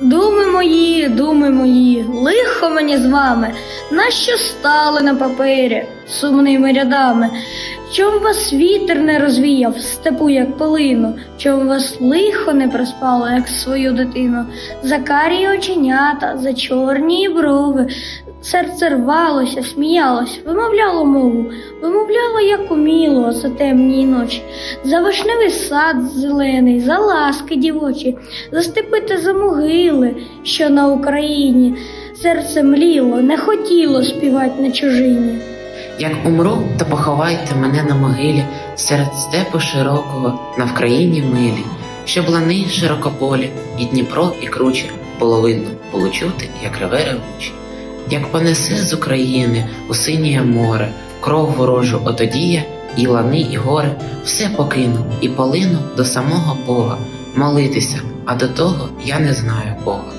Думи мої, думи мої, лихо мені з вами, нащо стали на папері сумними рядами? Чом вас вітер не розвіяв степу, як полину, чом вас лихо не проспало, як свою дитину, за карі оченята, за чорні брови, серце рвалося, сміялось, вимовляло мову, вимовляло, як уміло, за темні ночі, за вишневий сад зелений, за ласки дівочі, за степи та за могили, що на Україні, серце мліло, не хотіло співати на чужині. Як умру, то поховайте мене на могилі серед степу широкого на Вкраїні милі, щоб лани широкополі, і Дніпро, і круче було видно, було чути, як реве ревучі. Як понесе з України у синє море, кров ворожу отодія, і лани, і гори, все покину і полину до самого Бога, молитися, а до того я не знаю Бога.